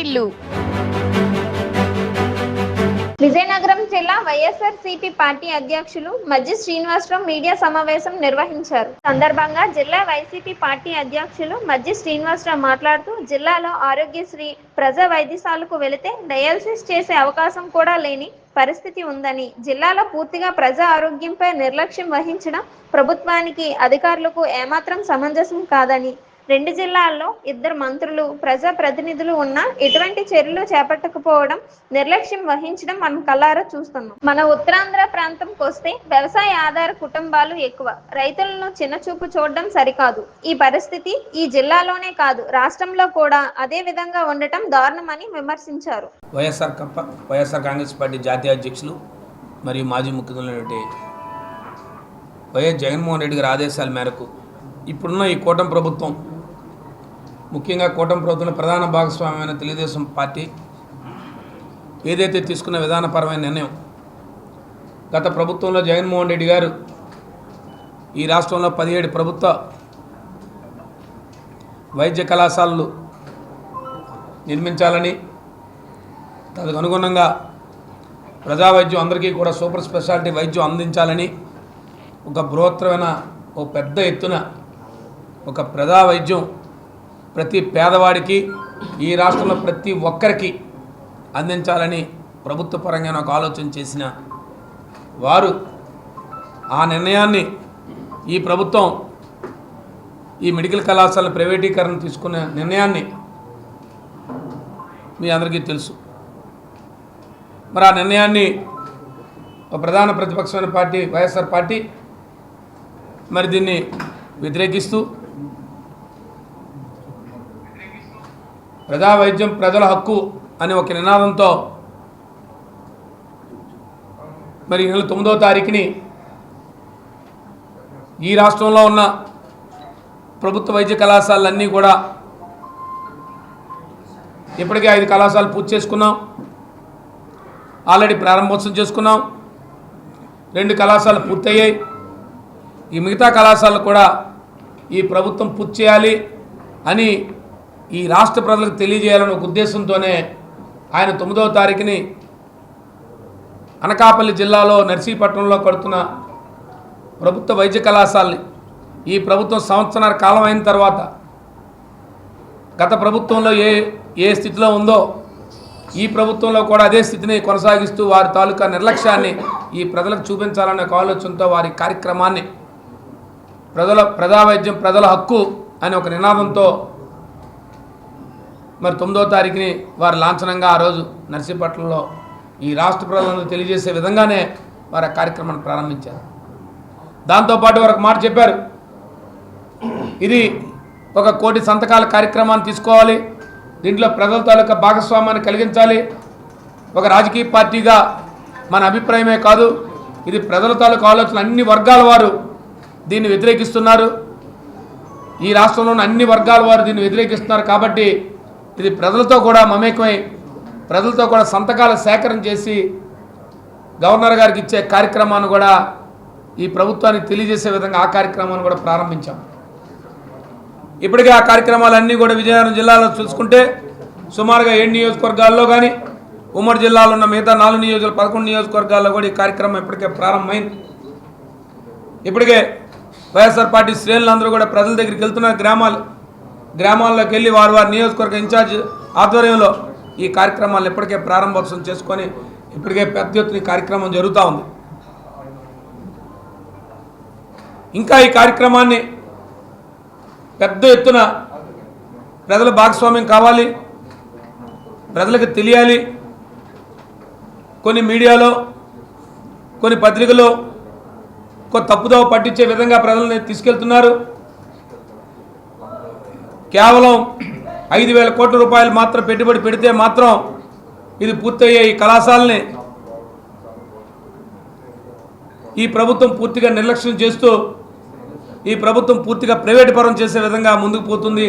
వాటిల్లు విజయనగరం జిల్లా YSR CP party అధ్యక్షులు మజ్జి Srinivasarao media సమావేశం నిర్వహించారు. సందర్భంగా జిల్లా వైసీపీ పార్టీ అధ్యక్షులు మజ్జి శ్రీనివాసరావు మాట్లాడుతూ జిల్లాలో ఆరోగ్యశ్రీ ప్రజా వైద్యశాలకు వెళితే డయాలసిస్ చేసే అవకాశం కూడా లేని పరిస్థితి ఉందని జిల్లాలో పూర్తిగా ప్రజా ఆరోగ్యంపై నిర్లక్ష్యం వహించడం ప్రభుత్వానికి అధికారులకు ఏమాత్రం సమంజసం కాదని రెండు జిల్లాల్లో ఇద్దరు మంత్రులు ప్రజా ప్రతినిధులు ఉన్నా ఎటువంటి చర్యలు చేపట్టకపోవడం నిర్లక్ష్యం వహించడం మనం కల్లారా చూస్తున్నాం. మన ఉత్తరాంధ్ర ప్రాంతంకి వస్తే వ్యవసాయ ఆధార కుటుంబాలు ఎక్కువ. రైతులను చిన్నచూపు చూడడం సరికాదు. ఈ పరిస్థితి ఈ జిల్లాలోనే కాదు రాష్ట్రంలో కూడా అదే విధంగా ఉండటం దారుణమని విమర్శించారు. వైఎస్ఆర్ కప్ప వైఎస్ఆర్ కాంగ్రెస్ పార్టీ జాతీయ అధ్యక్షులు మరియు మాజీ ముఖ్యమంత్రి వైఎస్ జగన్మోహన్ రెడ్డి గారి ఆదేశాల మేరకు ఇప్పుడున్న ఈ కూటమి ప్రభుత్వం ముఖ్యంగా కూటమి ప్రభుత్వంలో ప్రధాన భాగస్వామ్యమైన తెలుగుదేశం పార్టీ ఏదైతే తీసుకున్న విధానపరమైన నిర్ణయం గత ప్రభుత్వంలో జగన్మోహన్ రెడ్డి గారు ఈ రాష్ట్రంలో పదిహేడు ప్రభుత్వ వైద్య కళాశాలలు నిర్మించాలని దానికి అనుగుణంగా ప్రజా వైద్యం అందరికీ కూడా సూపర్ స్పెషాలిటీ వైద్యం అందించాలని ఒక బృహత్తరమైన ఒక పెద్ద ఎత్తున ఒక ప్రజా వైద్యం ప్రతి పేదవాడికి ఈ రాష్ట్రంలో ప్రతి ఒక్కరికి అందించాలని ప్రభుత్వ పరంగా ఒక ఆలోచన చేసిన వారు ఆ నిర్ణయాన్ని ఈ ప్రభుత్వం ఈ మెడికల్ కళాశాల ప్రైవేటీకరణ తీసుకున్న నిర్ణయాన్ని మీ అందరికీ తెలుసు. మరి ఆ నిర్ణయాన్ని ఒక ప్రధాన ప్రతిపక్షమైన పార్టీ వైఎస్ఆర్ పార్టీ మరి దీన్ని వ్యతిరేకిస్తూ ప్రజా వైద్యం ప్రజల హక్కు అనే ఒక నినాదంతో మరి నెల తొమ్మిదవ తారీఖుని ఈ రాష్ట్రంలో ఉన్న ప్రభుత్వ వైద్య కళాశాలన్నీ కూడా ఇప్పటికే ఐదు కళాశాలలు పూర్తి చేసుకున్నాం. ఆల్రెడీ ప్రారంభోత్సవం చేసుకున్నాం. రెండు కళాశాలలు పూర్తయ్యాయి. ఈ మిగతా కళాశాలలు కూడా ఈ ప్రభుత్వం పూర్తి చేయాలి అని ఈ రాష్ట్ర ప్రజలకు తెలియజేయాలనే ఒక ఉద్దేశంతోనే ఆయన తొమ్మిదవ తారీఖుని అనకాపల్లి జిల్లాలో నర్సీపట్నంలో కడుతున్న ప్రభుత్వ వైద్య కళాశాలని ఈ ప్రభుత్వం సంవత్సరాల కాలం అయిన తర్వాత గత ప్రభుత్వంలో ఏ ఏ స్థితిలో ఉందో ఈ ప్రభుత్వంలో కూడా అదే స్థితిని కొనసాగిస్తూ వారి తాలూకా నిర్లక్ష్యాన్ని ఈ ప్రజలకు చూపించాలనే ఒక ఆలోచనతో వారి కార్యక్రమాన్ని ప్రజల ప్రజా వైద్యం ప్రజల హక్కు అనే ఒక నినాదంతో మరి తొమ్మిదో తారీఖుని వారు లాంఛనంగా ఆ రోజు నర్సీపట్నంలో ఈ రాష్ట్ర ప్రజలను తెలియజేసే విధంగానే వారు ఆ కార్యక్రమాన్ని ప్రారంభించారు. దాంతోపాటు వారు ఒక మాట చెప్పారు. ఇది ఒక కోటి సంతకాల కార్యక్రమాన్ని తీసుకోవాలి. దీంట్లో ప్రజల తాలూకా భాగస్వామ్యాన్ని కలిగించాలి. ఒక రాజకీయ పార్టీగా మన అభిప్రాయమే కాదు ఇది ప్రజల తాలూకా ఆలోచన అన్ని వర్గాల వారు దీన్ని వ్యతిరేకిస్తున్నారు. ఈ రాష్ట్రంలోని అన్ని వర్గాల వారు దీన్ని వ్యతిరేకిస్తున్నారు కాబట్టి ఇది ప్రజలతో కూడా మమేకమై ప్రజలతో కూడా సంతకాల సేకరణ చేసి గవర్నర్ గారికి ఇచ్చే కార్యక్రమాన్ని కూడా ఈ ప్రభుత్వానికి తెలియజేసే విధంగా ఆ కార్యక్రమాన్ని కూడా ప్రారంభించాం. ఇప్పటికే ఆ కార్యక్రమాలన్నీ కూడా విజయనగరం జిల్లాలో చూసుకుంటే సుమారుగా ఏడు నియోజకవర్గాల్లో కానీ ఉమ్మడి జిల్లాలో ఉన్న మిగతా నాలుగు నియోజకవర్గ పదకొండు నియోజకవర్గాల్లో కూడా ఈ కార్యక్రమం ఇప్పటికే ప్రారంభమైంది. ఇప్పటికే వైఎస్ఆర్ పార్టీ శ్రేణులందరూ కూడా ప్రజల దగ్గరికి వెళ్తున్నారు గ్రామాలు. గ్రామాల్లోకి వెళ్ళి వారు వారి నియోజకవర్గ ఇన్ఛార్జ్ ఆధ్వర్యంలో ఈ కార్యక్రమాలను ఇప్పటికే ప్రారంభోత్సవం చేసుకొని ఇప్పటికే పెద్ద ఎత్తున కార్యక్రమం జరుగుతూ ఉంది. ఇంకా ఈ కార్యక్రమాన్ని పెద్ద ఎత్తున ప్రజల భాగస్వామ్యం కావాలి ప్రజలకు తెలియాలి. కొన్ని మీడియాలో కొన్ని పత్రికలో కొన్ని తప్పుదోవ పట్టించే విధంగా ప్రజల్ని తీసుకెళ్తున్నారు. కేవలం ఐదు వేల కోట్ల రూపాయలు మాత్రం పెట్టుబడి పెడితే మాత్రం ఇది పూర్తయ్యే ఈ కళాశాలని ఈ ప్రభుత్వం పూర్తిగా నిర్లక్ష్యం చేస్తూ ఈ ప్రభుత్వం పూర్తిగా ప్రైవేట్ పరం చేసే విధంగా ముందుకు పోతుంది.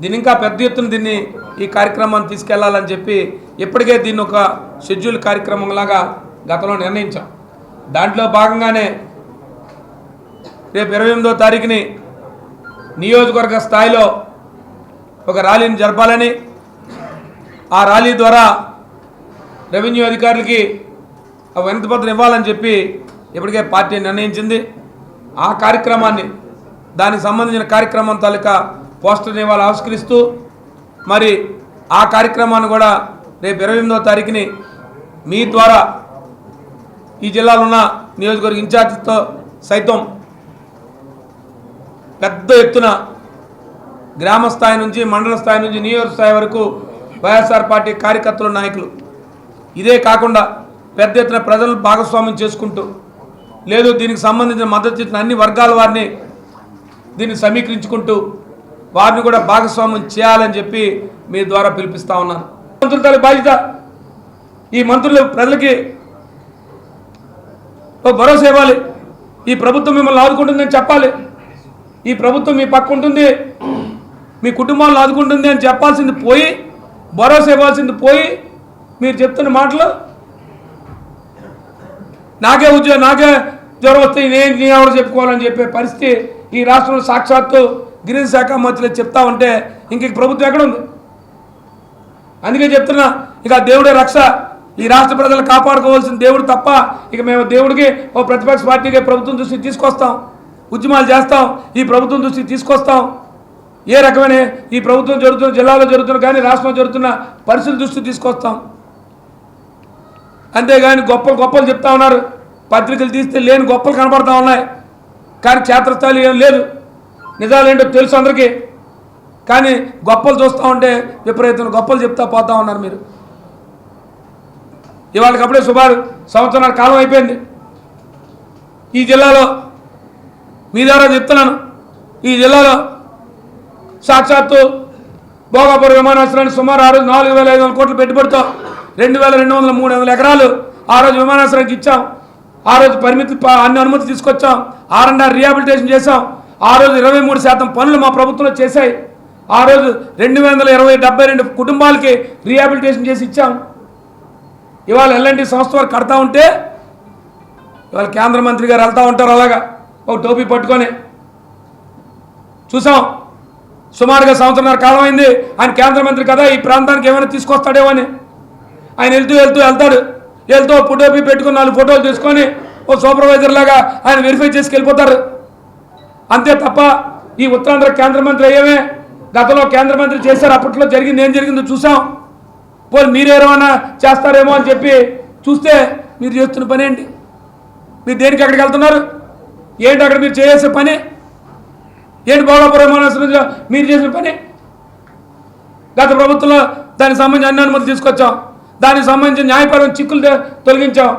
దీని ఇంకా పెద్ద ఎత్తున దీన్ని ఈ కార్యక్రమాన్ని తీసుకెళ్ళాలని చెప్పి ఇప్పటికే దీన్ని ఒక షెడ్యూల్ కార్యక్రమంలాగా గతంలో నిర్ణయించాం. దాంట్లో భాగంగానే రేపు ఇరవై ఎనిమిదో తారీఖుని నియోజకవర్గ స్థాయిలో ఒక ర్యాలీని జరపాలని ఆ ర్యాలీ ద్వారా రెవెన్యూ అధికారులకి ఆ వినతి పత్రం ఇవ్వాలని చెప్పి ఇప్పటికే పార్టీ నిర్ణయించింది. ఆ కార్యక్రమాన్ని దానికి సంబంధించిన కార్యక్రమం తాలూకా పోస్టర్ని ఇవాళ ఆవిష్కరిస్తూ మరి ఆ కార్యక్రమాన్ని కూడా రేపు ఇరవై ఎనిమిదో తారీఖుని మీ ద్వారా ఈ జిల్లాలో ఉన్న నియోజకవర్గ ఇన్ఛార్జ్తో సైతం పెద్ద ఎత్తున గ్రామ స్థాయి నుంచి మండల స్థాయి నుంచి నియోజక స్థాయి వరకు వైఎస్ఆర్ పార్టీ కార్యకర్తలు నాయకులు. ఇదే కాకుండా పెద్ద ఎత్తున ప్రజలు భాగస్వామ్యం చేసుకుంటూ లేదు దీనికి సంబంధించిన మద్దతు ఇచ్చిన అన్ని వర్గాల వారిని దీన్ని సమీకరించుకుంటూ వారిని కూడా భాగస్వామ్యం చేయాలని చెప్పి మీ ద్వారా పిలిపిస్తా ఉన్నాను. మంత్రుల బాధ్యత. ఈ మంత్రులు ప్రజలకి భరోసా ఇవ్వాలి. ఈ ప్రభుత్వం మిమ్మల్ని ఆదుకుంటుందని చెప్పాలి. ఈ ప్రభుత్వం మీ పక్క ఉంటుంది. మీ కుటుంబాలను ఆదుకుంటుంది అని చెప్పాల్సింది పోయి భరోసా ఇవ్వాల్సింది పోయి మీరు చెప్తున్న మాటలు నాకే ఉద్యోగం నాకే జ్వరం వస్తే నేను నేను ఎవరు చెప్పుకోవాలని చెప్పే పరిస్థితి ఈ రాష్ట్రంలో సాక్షాత్తు గిరిజన శాఖ మంత్రులు చెప్తా ఉంటే ఇంక ప్రభుత్వం ఎక్కడ ఉంది? అందుకే చెప్తున్నా ఇక దేవుడే రక్ష. ఈ రాష్ట్ర ప్రజలు కాపాడుకోవాల్సిన దేవుడు తప్ప ఇక మేము దేవుడికి ఓ ప్రతిపక్ష పార్టీకి ప్రభుత్వం దృష్టికి తీసుకొస్తాం. ఉద్యమాలు చేస్తాం ఈ ప్రభుత్వం దృష్టికి తీసుకొస్తాం. ఏ రకమైన ఈ ప్రభుత్వం జరుగుతున్న జిల్లాలో జరుగుతున్న కానీ రాష్ట్రంలో జరుగుతున్న పరిస్థితులు దృష్టి తీసుకొస్తాం. అంతేగాని గొప్పలు గొప్పలు చెప్తా ఉన్నారు. పత్రికలు తీస్తే లేని గొప్పలు కనపడతా ఉన్నాయి. కానీ క్షేత్రస్థాయిలో ఏం లేదు. నిజాలేంటో తెలుసు అందరికీ. కానీ గొప్పలు చూస్తూ ఉంటే విపరీతమైన గొప్పలు చెప్తా పోతా ఉన్నారు మీరు. ఇవాళకప్పుడే సుమారు సంవత్సరాల కాలం అయిపోయింది. ఈ జిల్లాలో మీ ద్వారా చెప్తున్నాను. ఈ జిల్లాలో సాక్షాత్తు భోగాపురం విమానాశ్రయాన్ని సుమారు ఆ రోజు నాలుగు వేల ఐదు వందల కోట్లు పెట్టుబడితో రెండు వేల రెండు వందల మూడు వందల ఎకరాలు ఆ రోజు విమానాశ్రయానికి ఇచ్చాం. ఆ రోజు పరిమితి ప- అన్ని అనుమతి తీసుకొచ్చాం. ఆర్ అండ్ ఆర్ రిహాబిలిటేషన్ చేశాం. ఆ రోజు ఇరవై మూడు శాతం పనులు మా ప్రభుత్వంలో చేశాయి. ఆ రోజు రెండు వందల ఇరవై డెబ్బై రెండు కుటుంబాలకి రీహాబిలిటేషన్ చేసి ఇచ్చాం. ఇవాళ ఎల్ఎన్టీ సంస్థ వారు కడతా ఉంటే ఇవాళ కేంద్ర మంత్రి గారు వెళ్తూ ఉంటారు అలాగా. ఒక టోపీ పట్టుకొని. చూసాం. సుమారుగా సంవత్సరాల కాలం అయింది ఆయన కేంద్ర మంత్రి కదా ఈ ప్రాంతానికి ఏమైనా తీసుకొస్తాడేమో అని. ఆయన వెళ్తూ వెళ్తూ వెళ్తాడు. వెళ్తూ ఫోటోపీ పెట్టుకుని నాలుగు ఫోటోలు తీసుకొని ఓ సూపర్వైజర్ లాగా ఆయన వెరిఫై చేసి వెళ్ళిపోతారు అంతే తప్ప ఈ ఉత్తరాంధ్ర కేంద్ర మంత్రి అయ్యేమే. గతంలో కేంద్ర మంత్రి చేశారు అప్పట్లో జరిగింది ఏం జరిగిందో చూసాం. పోనీ మీరేమైనా చేస్తారేమో అని చెప్పి చూస్తే మీరు చేస్తున్న పని ఏంటి మీరు దేనికి అక్కడికి వెళ్తున్నారు? ఏంటి అక్కడ మీరు చేసే పని? ఏంటి భోగాపురం విమానాశ్రయంలో మీరు చేసిన పని? గత ప్రభుత్వంలో దానికి సంబంధించి అన్ని అనుమతులు తీసుకొచ్చాం. దానికి సంబంధించి న్యాయపరమైన చిక్కులు తొలగించాం.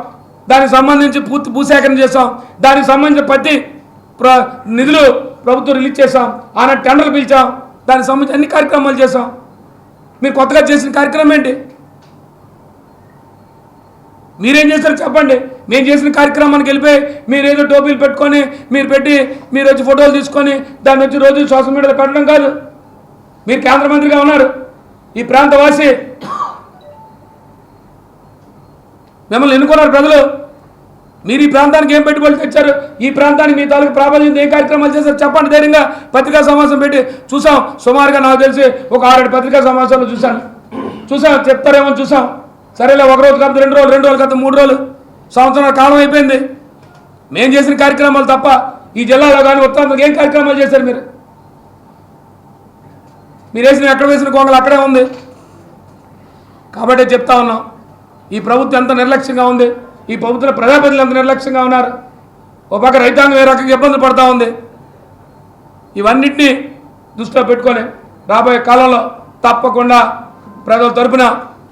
దానికి సంబంధించి పూర్తి భూసేకరణ చేసాం దానికి సంబంధించిన ప్రతి ప్ర నిధులు ప్రభుత్వం రిలీజ్ చేసాం ఆనాడు టెండర్లు పిలిచాం. దానికి సంబంధించి అన్ని కార్యక్రమాలు చేసాం మీరు కొత్తగా చేసిన కార్యక్రమం ఏంటి? మీరేం చేశారు చెప్పండి. మేము చేసిన కార్యక్రమానికి వెళ్ళిపోయి మీరు ఏదో టోపీలు పెట్టుకొని మీరు పెట్టి మీరు వచ్చి ఫోటోలు తీసుకొని దాన్ని వచ్చి రోజు సోషల్ మీడియాలో పెట్టడం కాదు. మీరు కేంద్ర మంత్రిగా ఉన్నారు. ఈ ప్రాంతవాసి మిమ్మల్ని ఎన్నుకున్నారు ప్రజలు. మీరు ఈ ప్రాంతానికి ఏం పెట్టుబడులు తెచ్చారు? ఈ ప్రాంతానికి మీ తాలూకు ప్రాబల్యం ఏం కార్యక్రమాలు చేశారు? చెప్పండి ధైర్యంగా. పత్రికా సమావేశం పెట్టి చూసాం. సుమారుగా నాకు తెలిసి ఒక ఆరేడు పత్రికా సమావేశాలు చూశాను. చూసాం చెప్తారేమో చూసాం. సరేలే ఒక రోజు కాదు రెండు రోజులు రెండు రోజులు కాదు మూడు రోజులు. సంవత్సరాల కాలం అయిపోయింది. మేము చేసిన కార్యక్రమాలు తప్ప ఈ జిల్లాలో కానీ ఉత్తరాంధ్రకి ఏం కార్యక్రమాలు చేశారు మీరు? మీరు వేసిన ఎక్కడ వేసిన కొంగలు అక్కడే ఉంది. కాబట్టి చెప్తా ఉన్నాం. ఈ ప్రభుత్వం ఎంత నిర్లక్ష్యంగా ఉంది. ఈ ప్రభుత్వ ప్రజాప్రతినిధులు ఎంత నిర్లక్ష్యంగా ఉన్నారు. ఒక పక్క రైతాంగం ఏ రకంగా ఇబ్బంది పడతా ఉంది. ఇవన్నింటినీ దృష్టిలో పెట్టుకొని రాబోయే కాలంలో తప్పకుండా ప్రజల తరపున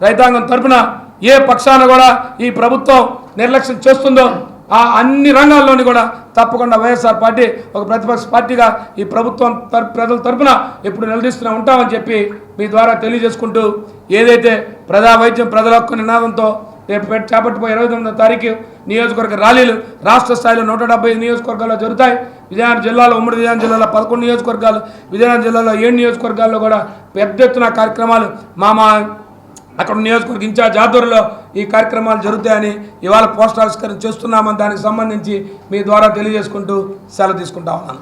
రైతాంగం తరపున ఏ పక్షాన కూడా ఈ ప్రభుత్వం నిర్లక్ష్యం చేస్తుందో ఆ అన్ని రంగాల్లోని కూడా తప్పకుండా వైఎస్ఆర్ పార్టీ ఒక ప్రతిపక్ష పార్టీగా ఈ ప్రభుత్వం ప్రజల తరపున ఎప్పుడు నిలదీస్తూనే ఉంటామని చెప్పి మీ ద్వారా తెలియజేసుకుంటూ ఏదైతే ప్రజా వైద్యం ప్రజల హక్కు నినాదంతో రేపు పెట్టి చేపట్టిపోయి ఇరవై తొమ్మిదో తారీఖు నియోజకవర్గ ర్యాలీలు రాష్ట్ర స్థాయిలో నూట డెబ్బై నియోజకవర్గాల్లో జరుగుతాయి. విజయనగరం జిల్లాలో ఉమ్మడి విజయనగరం జిల్లాలో పదకొండు నియోజకవర్గాలు విజయనగరం జిల్లాలో ఏడు నియోజకవర్గాల్లో కూడా పెద్ద ఎత్తున కార్యక్రమాలు మా మా అక్కడ నియోజకవర్గ ఇన్ఛార్జ్ ఆధ్వర్యంలో ఈ కార్యక్రమాలు జరుగుతాయని ఇవాళ పోస్టర్ చేస్తున్నామని దానికి సంబంధించి మీ ద్వారా తెలియజేసుకుంటూ సెలవు తీసుకుంటా ఉన్నాను.